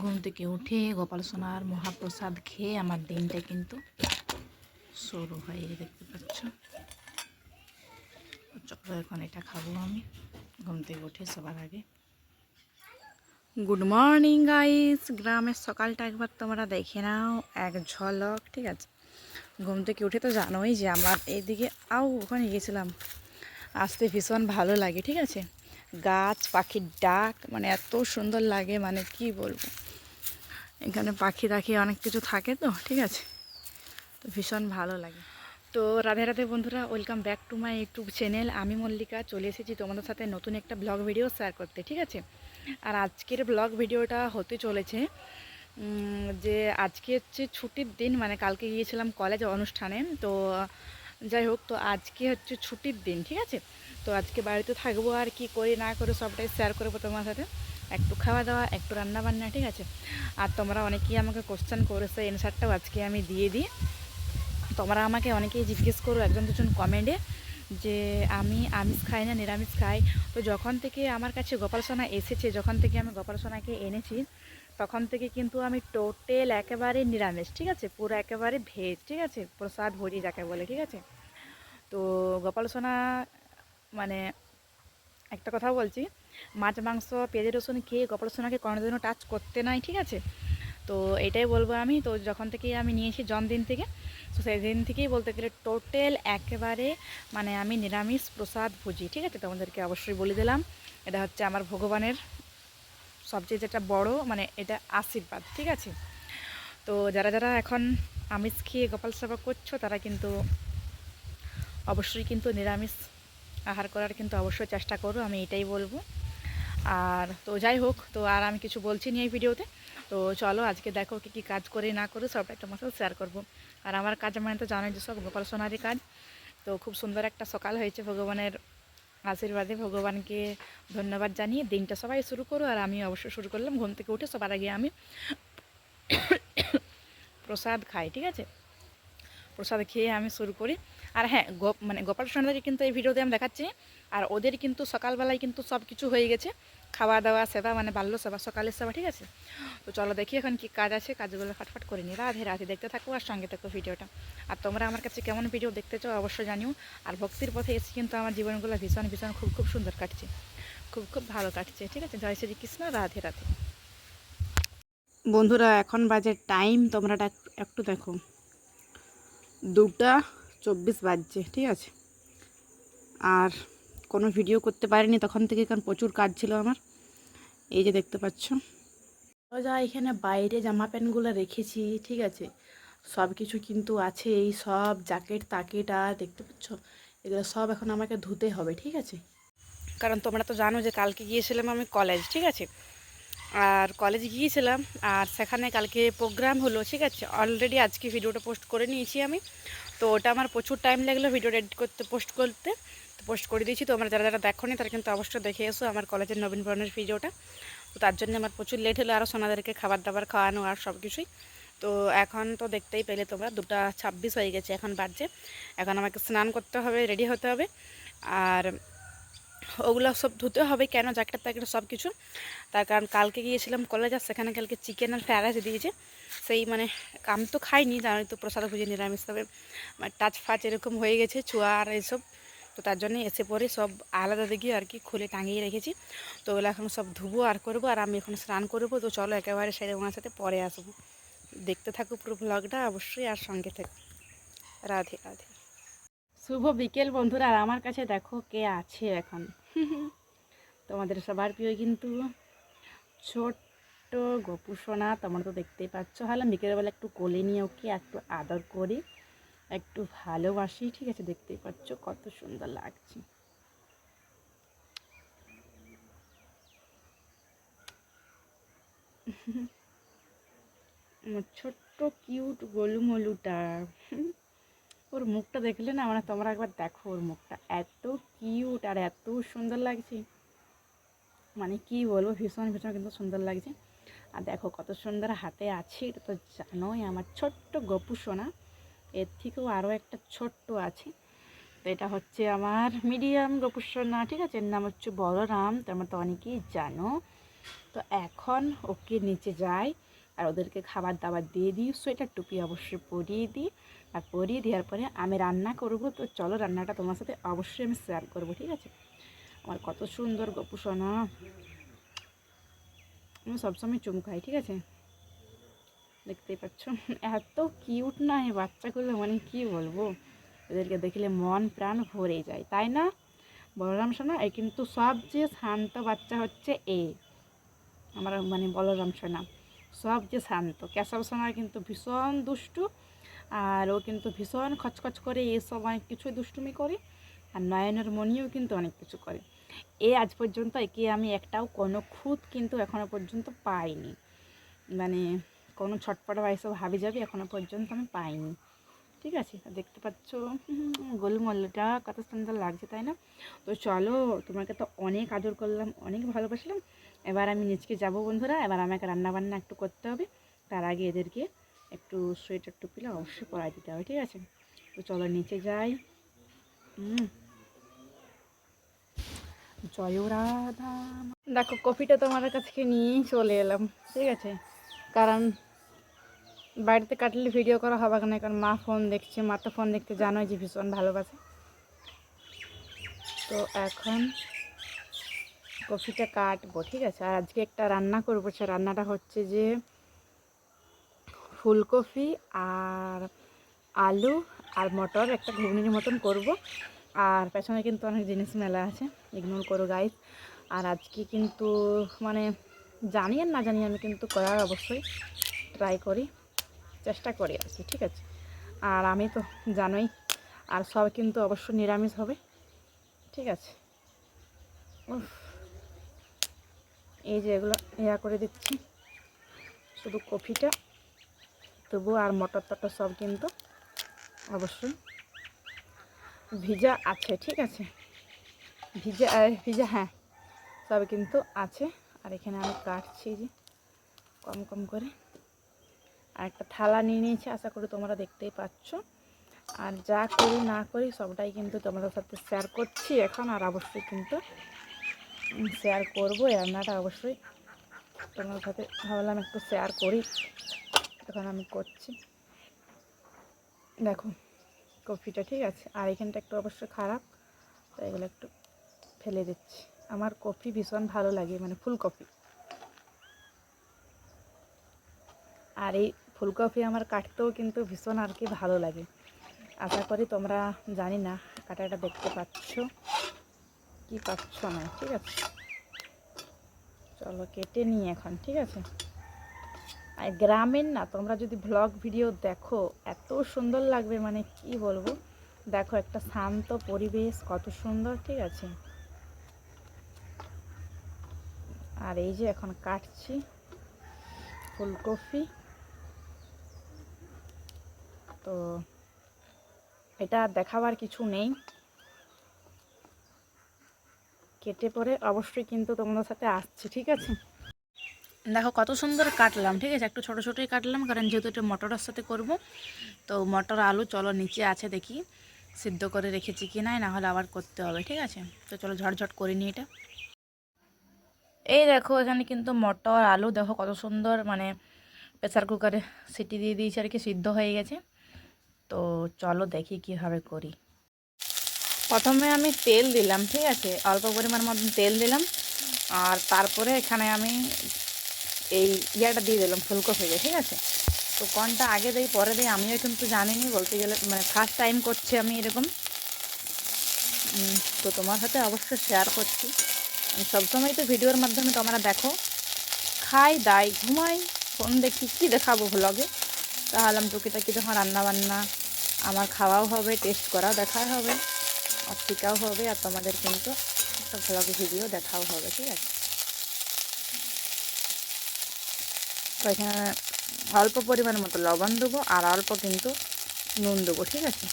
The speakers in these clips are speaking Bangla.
ঘুম থেকে উঠে গোপাল সোনার মহাপ্রসাদ খেয়ে আমার দিনটা কিন্তু শুরু হয়ে দেখতে পাচ্ছ। চলো এখন এটা খাব আমি। ঘুম থেকে উঠে সবার আগে। গুড মর্নিং গাইস গ্রামের সকালটা একবার তোমরা দেখে নাও, এক ঝলক, ঠিক আছে? ঘুম থেকে উঠে তো জানোই যে আমার এইদিকে আও ওখানে গিয়েছিলাম আসতে ভীষণ ভালো লাগে, ঠিক আছে? গাছ, পাখির ডাক মানে এত সুন্দর লাগে মানে কি বলব? এখানে পাখি রাখি অনেক কিছু থাকে তো, ঠিক আছে? তো ভীষণ ভালো লাগে। তো রাধে রাধে বন্ধুরা welcome back to my YouTube channel আমি মল্লিকা, চলে এসেছি তোমাদের সাথে নতুন একটা ব্লগ ভিডিও শেয়ার করতে, ঠিক আছে? আর আজকের ব্লগ ভিডিওটা হতে চলেছে যে আজকে হচ্ছে ছুটির দিন মানে কালকে গিয়েছিলাম কলেজ অনুষ্ঠানে, তো যাই হোক, তো আজকে হচ্ছে ছুটির দিন, ঠিক আছে? তো আজকে বাড়িতে থাকব আর কি করি না করে সবটাই শেয়ার করব তোমার সাথে। একটু খাওয়া দাওয়া, একটু রান্না বান্না, ঠিক আছে? আর তোমরা অনেকেই আমাকে কোশ্চেন করেছ অ্যান্সারটাও আজকে আমি দিয়ে দিই। তোমরা আমাকে অনেকেই জিজ্ঞেস করো একজন দুজন কমেন্টে যে, আমি আমিষ খাই না, নিরামিষ খাই? তো যখন থেকে আমার কাছে গোপাল সোনা এসেছে, যখন থেকে আমি গোপাল সোনাকে এনেছি, তখন থেকে কিন্তু আমি টোটাল একেবারে নিরামিষ, ঠিক আছে? পুরো একেবারে ভেজ ঠিক আছে? প্রসাদ ভরি যাকে বলে, ঠিক আছে? তো গোপাল সোনা মানে একটা কথা বলছি, মাছ, মাংস, পেঁয়াজ, রসুন খেয়ে গোপাল সোনাকে কোনোদিনও টাচ করতে নাই, ঠিক আছে? তো এটাই বলব আমি, তো যখন থেকে আমি নিয়েছি জন্মদিন থেকে, তো সেই দিন থেকেই বলতে গেলে টোটাল একেবারে মানে আমি নিরামিষ প্রসাদ ভুজি, ঠিক আছে? তোমাদেরকে অবশ্যই বলে দিলাম, এটা হচ্ছে আমার ভগবানের সবচেয়ে যেটা বড় মানে এটা আশীর্বাদ, ঠিক আছে? তো যারা যারা এখন আমিষ খেয়ে গোপাল সেবা করছ, তারা কিন্তু অবশ্যই কিন্তু নিরামিষ আহার করার কিন্তু অবশ্যই চেষ্টা করো, আমি এটাই বলব। আর তো যাই হোক, তো আর আমি কিছু বলছি না এই ভিডিওতে। তো চলো আজকে দেখো কী কী কাজ করে না করে সবটা তোমার সাথে শেয়ার করব। আর আমার কাজ মানে তো জানোই যে সব গোপাল সোনারই কাজ। তো খুব সুন্দর একটা সকাল হয়েছে ভগবানের আশীর্বাদে। ভগবানকে ধন্যবাদ জানিয়ে দিনটা সবাই শুরু করো, আর আমি অবশ্যই শুরু করলাম। ঘুম থেকে উঠে সবার আগে আমি প্রসাদ খাই, ঠিক আছে? প্রসাদ খেয়ে আমি শুরু করি। আর হ্যাঁ মানে গোপাল সোনাদেরকে কিন্তু এই ভিডিওতে আমি দেখাচ্ছি। আর ওদের কিন্তু সকালবেলায় কিন্তু সব কিছু হয়ে গেছে। খাওয়া দাওয়া, সেবা মানে বাল্য সেবা, সকালের সেবা, ঠিক আছে? তো চলো দেখি এখন কি কাজ আছে, কাজগুলো ফাটফাট করে নিই রাধে রাধে, দেখতে থাকো আর সঙ্গে থাকো ভিডিওটা। আর তোমরা আমার কাছে কেমন ভিডিও দেখতে চাও অবশ্যই জানিও। আর ভক্তির পথে এসে কিন্তু আমার জীবনগুলো ভীষণ ভীষণ, খুব খুব সুন্দর কাটছে। খুব খুব ভালো কাটছে, ঠিক আছে? জয় শ্রী কৃষ্ণ রাধে রাধে। বন্ধুরা, এখন বাজে টাইম তোমরা একটু দেখো। দুটা চব্বিশ বাজছে, ঠিক আছে? আর কোনো ভিডিও করতে পারিনি তখন থেকে, কারণ প্রচুর কাজ ছিল আমার। এই যে দেখতে পাচ্ছ। যা এখানে বাইরে জামা প্যান্টগুলো রেখেছি, ঠিক আছে? সব কিছু কিন্তু আছে, এই সব জ্যাকেট, তাকেট আর দেখতে পাচ্ছ? এগুলো সব এখন আমাকে ধুতে হবে, ঠিক আছে? কারণ তোমরা তো জানো যে কালকে গিয়েছিলাম আমি কলেজ ঠিক আছে? আর কলেজ গিয়েছিলাম, আর সেখানে কালকে প্রোগ্রাম হলো, ঠিক আছে? অলরেডি আজকে ভিডিওটা পোস্ট করে নিয়েছি আমি। তো ওটা আমার প্রচুর টাইম লাগল ভিডিওটা এডিট করতে পোস্ট করতে। তো পোস্ট করে দিয়েছি। তোমরা যারা যারা দেখো নি তারা কিন্তু অবশ্যই দেখে এসো আমার কলেজের নবীনবরণের ভিডিওটা তো তার জন্য আমার প্রচুর লেট হলো। আরও সোনাদেরকে খাবার দাবার খাওয়ানো আর সব কিছুই তো এখন তো দেখতেই পেলে তোমরা, দুটা ছাব্বিশ হয়ে গেছে, এখন বাজছে এখন আমাকে স্নান করতে হবে রেডি হতে হবে। আর ওগুলো সব ধুতে হবে, কেন জ্যাকেট ট্যাকেট সব কিছু তার কারণ কালকে গিয়েছিলাম কলেজ আর সেখানে কালকে চিকেন আর ফ্রাইড রাইস দিয়েছে। সেই মানে আমি তো খাইনি, জানোই তো প্রসাদ ভুজে নিরামিষ তবে। টাচ ফাচ এরকম হয়ে গেছে, চুয়া আর এসব। তো তার জন্য এসে পরে সব আলাদা দেখি আর কি, খুলে টাঙিয়ে রেখেছি। তো ওগুলো এখন সব ধুবো আর করব, আর আমি এখন স্নান করব। তো চলো একেবারে সেরে ওনার সাথে পরে আসব। দেখতে থাকো পুরো ব্লগটা অবশ্যই, আর সঙ্গে থেকো। রাধে রাধে। শুভ বিকেল বন্ধুরা, আর আমার কাছে দেখো কে আছে এখন। তোমাদের সবার প্রিয় কিন্তু ছোট্ট গপু সোনা, তোমরা তো দেখতেই পাচ্ছ। হ্যালো, বিকেলবেলা একটু কোলে নিয়ে ওকে একটু আদর করি, একটু ভালোবাসি, ঠিক আছে? দেখতেই পাচ্ছ কত সুন্দর লাগছে। ছোট্ট কিউট গোলুমলুটা। ওর মুখটা দেখলে না মানে তোমরা একবার দেখো ওর মুখটা। এত কিউট আর এত সুন্দর লাগছে। মানে কি বলব, ভীষণ ভীষণ কিন্তু সুন্দর লাগছে। আর দেখো কত সুন্দর হাতে আছে, এটা তো জানোই আমার ছোট্ট গপু সোনা। এর থেকেও আরও একটা ছোট্ট আছে। তো এটা হচ্ছে আমার মিডিয়াম গপু সোনা, ঠিক আছে? এর নাম হচ্ছে বলরাম, তোমরা তো অনেকেই জানো। তো এখন ওকে নিচে যাই আর ওদেরকে খাবার দাবার দিয়ে দিই, সোয়েটার টুপি অবশ্যই পরিয়ে দিই। আর পরিয়ে দেওয়ার পরে আমি রান্না করব। তো চলো রান্নাটা তোমার সাথে অবশ্যই আমি শেয়ার করব, ঠিক আছে? আমার কত সুন্দর গপু আমি সবসময় চুম খাই, ঠিক আছে? দেখতেই পাচ্ছ? এত কিউট না এই বাচ্চাগুলো মানে কি বলব? এদেরকে দেখলে মন প্রাণ ভরে যায়, তাই না? বলরাম সোনা এই কিন্তু সবচেয়ে শান্ত বাচ্চা হচ্ছে এ। আমার মানে বলরাম সোনা, সবচেয়ে শান্ত। কেশব সোনা কিন্তু ভীষণ দুষ্টু আর ও কিন্তু ভীষণ খচখচ করে এসব অনেক কিছুই দুষ্টুমি করে, আর নয়নের মনিও কিন্তু অনেক কিছু করে। এ আজ পর্যন্ত একে আমি একটাও কোনো খুঁত কিন্তু এখনও পর্যন্ত পাইনি। মানে কোনো ছটপট বা এসব হাবি যাবি এখনও পর্যন্ত আমি পাইনি। ঠিক আছে? দেখতে পাচ্ছ? গোলমল্লটা কত সুন্দর লাগছে, তাই না? তো চলো, তোমাকে তো অনেক আদর করলাম, অনেক ভালোবাসলাম। এবার আমি নিচকে যাব বন্ধুরা, এবার আমাকে রান্নাবান্না একটু করতে হবে। তার আগে এদেরকে একটু সোয়েটার টুপিলে অবশ্যই পরাই দিতে হবে, ঠিক আছে? তো চলো নিচে যাই। জয় রাধা দেখো, কফিটা তোমার কাছে নিয়েই চলে এলাম, ঠিক আছে? কারণ বাড়িতে কাটলে ভিডিও করা হবে না, কারণ মা ফোন দেখছে, মা তো ফোন দেখতে জানোই যে ভীষণ ভালোবাসে। তো এখন কফিটা কাটবো, ঠিক আছে? আর আজকে একটা রান্না করব, সে রান্নাটা হচ্ছে যে ফুলকপি আর আলু আর মটর একটা ঘুগনির মতন করব। আর পেছনে কিন্তু অনেক জিনিস মেলা আছে ইগনোর করো গাইস আর আজকে কিন্তু মানে জানি আর না জানি আমি কিন্তু করার অবশ্যই ট্রাই করি, চেষ্টা করি আর কি, ঠিক আছে? আর আমি তো জানোই, আর সব কিন্তু অবশ্য নিরামিষ হবে, ঠিক আছে? এই যে এগুলো ইয়া করে দিচ্ছি, শুধু কফিটা। তবু আর মটর টটর সব কিন্তু অবশ্যই ভিজা আছে, ঠিক আছে? ভিজা ভিজা হ্যাঁ সব কিন্তু আছে। আর এখানে আমি কাটছি যে কম কম করে। আর একটা থালা নিয়ে নিয়েছি, আশা করি তোমরা দেখতেই পাচ্ছ। আর যা করি না করি সবটাই কিন্তু তোমাদের সাথে শেয়ার করছি এখন, আর অবশ্যই কিন্তু শেয়ার করব। রান্নাটা অবশ্যই তোমার সাথে ভাবলাম একটু শেয়ার করি। তখন আমি করছি। দেখো, কফিটা ঠিক আছে, আর এখানটা একটু অবশ্যই খারাপ, তো এগুলো একটু ফেলে দিচ্ছি। আমার কফি ভীষণ ভালো লাগে মানে ফুলকপি আর এই ফুলকপি আমার কাটতেও কিন্তু ভীষণ আর কি ভালো লাগে। আশা করি তোমরা জানি না, কাটাটা দেখতে পাচ্ছ, কি পাচ্ছ না, ঠিক আছে? চলো কেটে নিই এখন, ঠিক আছে? আর গ্রামের না, তোমরা যদি ব্লগ ভিডিও দেখো, এত সুন্দর লাগবে মানে কি বলব? দেখো একটা শান্ত পরিবেশ, কত সুন্দর, ঠিক আছে? আর এই যে এখন কাটছি ফুলকপি। তো এটা দেখাবার কিছু নেই। কেটে পরে অবশ্যই কিন্তু তোমাদের সাথে আসছি, ঠিক আছে? দেখো কত সুন্দর কাটলাম, ঠিক আছে? একটু ছোটো ছোটোই কাটলাম, কারণ যেহেতু এটা মটরের সাথে করব, তো মটর আলু চলো নিচে আছে দেখি, সিদ্ধ করে রেখেছি কি নাই না হলে আবার করতে হবে, ঠিক আছে? তো চলো ঝটঝট করে নিই এটা। এই দেখো, এখানে কিন্তু মটর আলু, দেখো কত সুন্দর মানে প্রেসার কুকারে সিটি দিয়ে দিয়েছি আর কি, সিদ্ধ হয়ে গেছে। তো চলো দেখি কীভাবে করি। প্রথমে আমি তেল দিলাম, ঠিক আছে? অল্প পরিমাণ মতন তেল দিলাম, আর তারপরে এখানে আমি এই ইয়াটা দিয়ে দিলাম ফুলকপিকে ঠিক আছে? তো কোনটা আগে দেই, পরে দেই, আমিও কিন্তু জানিনি, বলতে গেলে মানে ফার্স্ট টাইম করছি আমি এরকম। তো তোমার সাথে অবশ্যই শেয়ার করছি। আমি সবসময় তো ভিডিওর মাধ্যমে তোমরা দেখো। খাই, দাই, ঘুমাই ফোন দেখি, কী দেখাবো ভ্লগে তাহলে আমি টুকিটাকি যখন রান্নাবান্না, আমার খাওয়াও হবে টেস্ট করাও দেখা হবে আর শেখাও হবে, আর তোমাদের কিন্তু একটা ভ্লগ ভিডিও দেখাও হবে, ঠিক আছে? তো এখানে অল্প পরিমাণ মতো লবণ দেবো আর অল্প কিন্তু নুন দেবো, ঠিক আছে?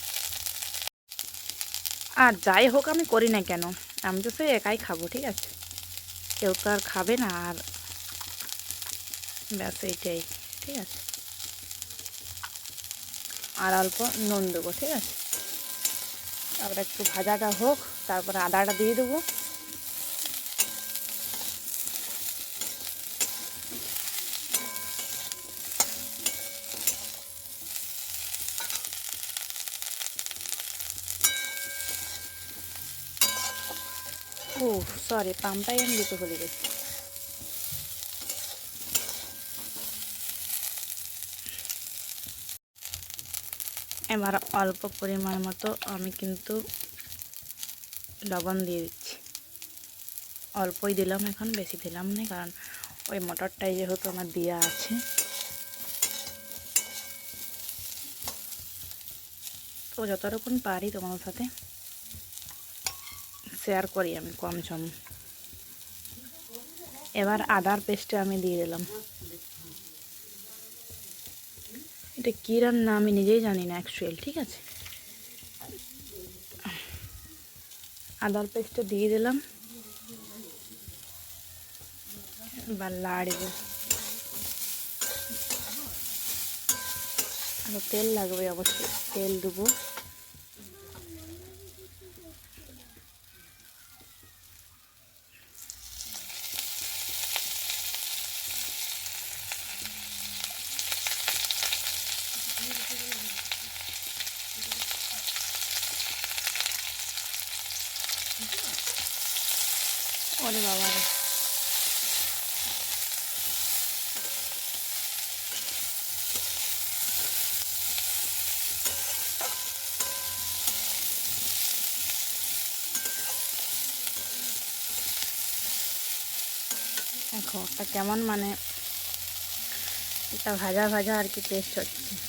আর যাই হোক আমি করি না কেন, আমি তো সেই একাই খাব, ঠিক আছে? কেউ তো আর খাবে না আর ব্যাস এইটাই, ঠিক আছে? আর অল্প নুন দেবো, ঠিক আছে? তারপরে একটু ভাজাটা হোক, তারপরে আদাটা দিয়ে দেবো ও সরি, পাম্পটাই আমি দিতে ভুলে গেছি। এবার অল্প পরিমাণ মতো আমি কিন্তু লবণ দিয়ে দিচ্ছি। অল্পই দিলাম এখন, বেশি দিলাম না, কারণ ওই মটরটাই যেহেতু আমার দেওয়া আছে। তো যতটুকুন পারি তোমাদের সাথে শেয়ার করি আমি কম সম। এবার আদার পেস্টটা আমি দিয়ে দিলাম। এটা কী রান্না আমি নিজেই জানি না অ্যাকচুয়াল ঠিক আছে? আদার পেস্টটা দিয়ে দিলাম। এবার লাড়ব তেল লাগবে অবশ্যই, তেল দেবো। ওরে বাবা রে দেখো ওটা কেমন মানে এটা ভাজা ভাজা আর কি টেস্ট হচ্ছে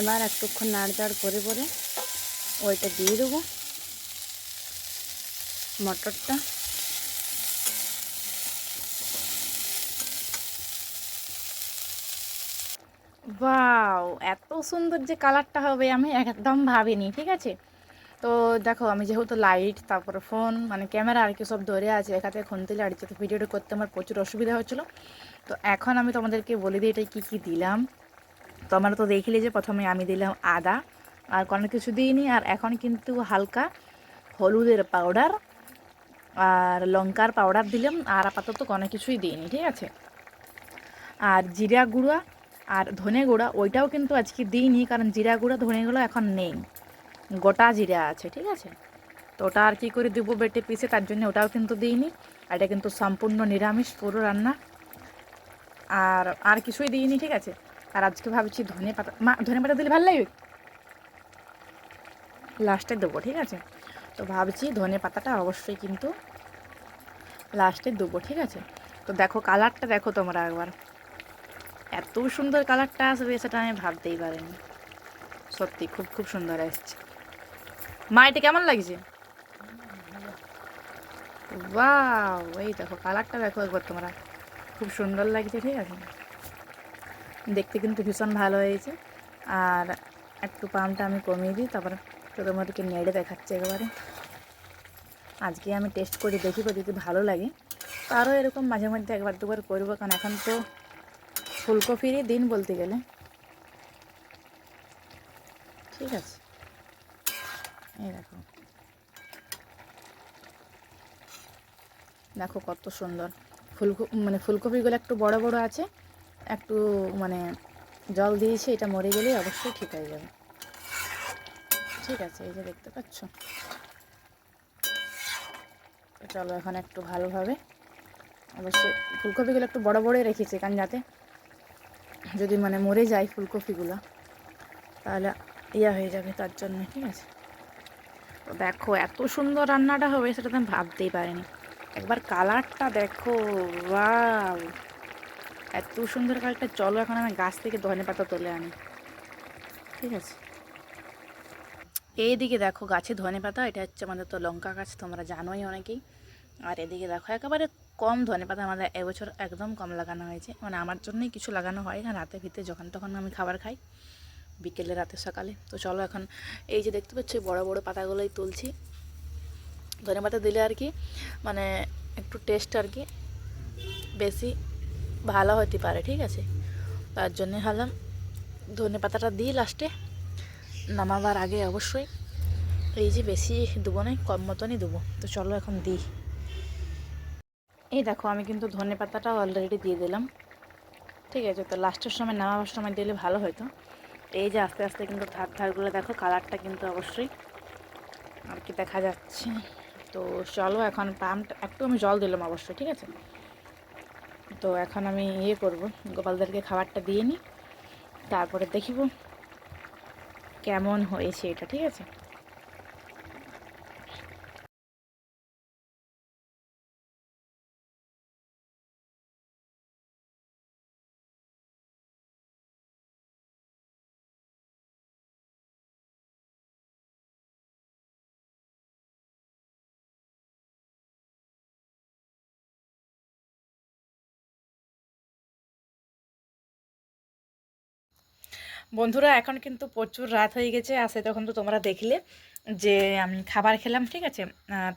এবার একটুক্ষণ নাড়চাড় করে পরে ওইটা দিয়ে দেবো মটরটা। বাও এত সুন্দর যে কালারটা হবে আমি একদম ভাবিনি, ঠিক আছে? তো দেখো, আমি যেহেতু লাইট তারপরে ফোন মানে ক্যামেরা আর কি সব ধরে আছে এক এখানে খুনতে লাড়ছে, তো ভিডিওটা করতে আমার প্রচুর অসুবিধা হচ্ছিল। তো এখন আমি তোমাদেরকে বলে দিই এটা কী কী দিলাম। তো আমরা তো দেখলে যে প্রথমে আমি দিলাম আদা, আর কোনো কিছু দিইনি, আর এখন কিন্তু হালকা হলুদের পাউডার আর লঙ্কার পাউডার দিলাম, আর আপাতত কোনো কিছুই দিইনি, ঠিক আছে? আর জিরা গুঁড়া আর ধনে গুঁড়া, ওইটাও কিন্তু আজকে দিইনি, কারণ জিরা গুঁড়া, ধনে গুঁড়া এখন নেই। গোটা জিরা আছে, ঠিক আছে? তো ওটা আর কী করে দেবো বেটে পিসে, তার জন্য ওটাও কিন্তু দিইনি, আর এটা কিন্তু সম্পূর্ণ নিরামিষ, পুরো রান্না। আর আর কিছুই দিইনি, ঠিক আছে? আর আজকে ভাবছি ধনে পাতা মা, ধনে পাতা দিলে ভালো লাগবে? লাস্টে দেবো, ঠিক আছে? তো ভাবছি ধনে পাতাটা অবশ্যই কিন্তু লাস্টে দেবো, ঠিক আছে? তো দেখো কালারটা দেখো তোমরা একবার। এত সুন্দর কালারটা আসবে সেটা আমি ভাবতেই পারিনি। সত্যি, খুব খুব সুন্দর আসছে। মা, এটা কেমন লাগছে? বাও এই দেখো কালারটা দেখো একবার তোমরা। খুব সুন্দর লাগছে, ঠিক আছে? দেখতে কিন্তু ভীষণ ভালো হয়েছে। আর একটু পামটা আমি কমিয়ে দিই, তারপর তোমাদেরকে নেড়ে দেখাচ্ছি একেবারে। আজকে আমি টেস্ট করে, দেখি যদি ভালো লাগে। তো আরও এরকম মাঝে মধ্যে একবার দুবার করব, কারণ এখন তো ফুলকপিরই দিন বলতে গেলে। ঠিক আছে। এই দেখো। দেখো কত সুন্দর। ফুলকপি মানে ফুলকপিগুলো একটু বড় বড় আছে একটু মানে জল দিয়েছি, এটা মরে গেলেই অবশ্যই ঠিক হয়ে যাবে। ঠিক আছে, এই যে দেখতে পাচ্ছ? চলো এখন একটু ভালোভাবে। অবশ্যই ফুলকপিগুলো একটু বড় বড়ই রেখেছি কারণ যাতে যদি মানে মরে যায় ফুলকপিগুলো, তাহলে ইয়া হয়ে যাবে তার জন্য, ঠিক আছে? তো দেখো, এত সুন্দর রান্নাটা হবে সেটা তো আমি ভাবতেই পারিনি। একবার কালারটা দেখো, ওয়াও! এত সুন্দর কালারটা চলো এখন আমি গাছ থেকে ধনে পাতা তুলে আনি। ঠিক আছে। এইদিকে দেখো গাছে ধনে পাতা, এটা হচ্ছে আমাদের তো লঙ্কা গাছ, তোমরা জানোই অনেকেই। আর এদিকে দেখো, একেবারে কম ধনে পাতা আমাদের এবছর একদম কম লাগানো হয়েছে। মানে আমার জন্যই কিছু লাগানো হয় না, রাতে ভিতরে যখন তখন আমি খাবার খাই, বিকেলে, রাতে, সকালে। তো চলো এখন এই যে দেখতে পাচ্ছ বড় বড় পাতাগুলোই তুলছি। ধনে পাতা দিলে আর কি মানে একটু টেস্ট আর কি বেশি ভালো হতে পারে, ঠিক আছে? তার জন্যে ভাবলাম ধনে পাতাটা দিই লাস্টে নামাবার আগে অবশ্যই। এই যে বেশি দেবো না, কম মতনই দেবো। তো চলো এখন দিই। এই দেখো, আমি কিন্তু ধনে পাতাটা অলরেডি দিয়ে দিলাম। ঠিক আছে, তো লাস্টের সময় নামাবার সময় দিলে ভালো হতো। এই যে আস্তে আস্তে কিন্তু ধার ধারগুলো দেখো কালারটা কিন্তু অবশ্যই আর কি দেখা যাচ্ছে। তো চলো এখন পাম্পটা, একটু আমি জল দিলাম অবশ্যই, ঠিক আছে? তো এখন আমি ইয়ে করব, গোপালদেরকে খাবারটা দিয়ে নিই, তারপরে দেখিব কেমন হয়েছে এটা, ঠিক আছে? বন্ধুরা, এখন কিন্তু প্রচুর রাত হয়ে গেছে। আর সে তখন তো তোমরা দেখলে যে আমি খাবার খেলাম, ঠিক আছে?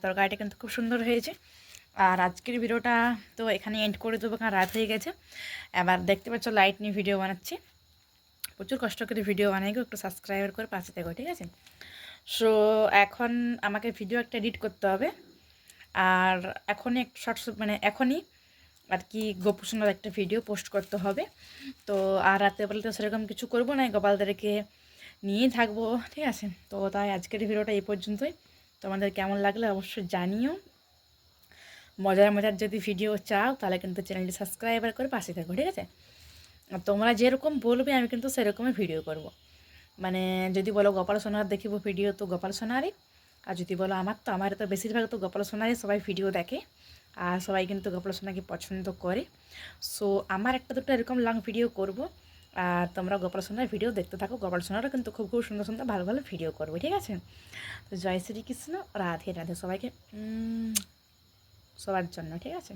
তরকারিটা কিন্তু খুব সুন্দর হয়েছে। আর আজকের ভিডিওটা তো এখানে এন্ড করে দেবো, কারণ রাত হয়ে গেছে। এবার দেখতে পাচ্ছ লাইট নিয়ে ভিডিও বানাচ্ছি। প্রচুর কষ্ট করে ভিডিও বানাই একটু সাবস্ক্রাইবার করে পাশে দেখো ঠিক আছে? সো এখন আমাকে ভিডিও একটা এডিট করতে হবে। আর এখনই একটু শর্টস মানে এখনই আর কি গোপসোনার একটা ভিডিও পোস্ট করতে হবে। তো আর রাতে বেলা তো সেরকম কিছু করব না গোপালদেরকে নিয়েই থাকব, ঠিক আছে? তো তাই আজকের ভিডিওটা এই পর্যন্তই। তোমাদের কেমন লাগলে অবশ্যই জানিও। মজার মজার যদি ভিডিও চাও, তাহলে কিন্তু চ্যানেলটি সাবস্ক্রাইবার করে পাশে থাকো, ঠিক আছে? আর তোমরা যেরকম বলবে, আমি কিন্তু সেরকমই ভিডিও করব। মানে যদি বলো গোপাল সোনার দেখিব ভিডিও তো গোপাল সোনারই। আর যদি বলো আমার, তো আমার তো বেশিরভাগ তো গোপাল সোনারই সবাই ভিডিও দেখে। আর সবাই কিন্তু গোপাল সোনাকে পছন্দ করে। সো আমার একটা দুটো এরকম লং ভিডিও করব। আর তোমরা গোপাল সোনার ভিডিও দেখতে থাকো। গোপাল সোনারও কিন্তু খুব খুব সুন্দর সুন্দর, ভালো ভালো ভিডিও করব, ঠিক আছে? তো জয় শ্রীকৃষ্ণ, রাধে রাধে সবাইকে সবার জন্য, ঠিক আছে?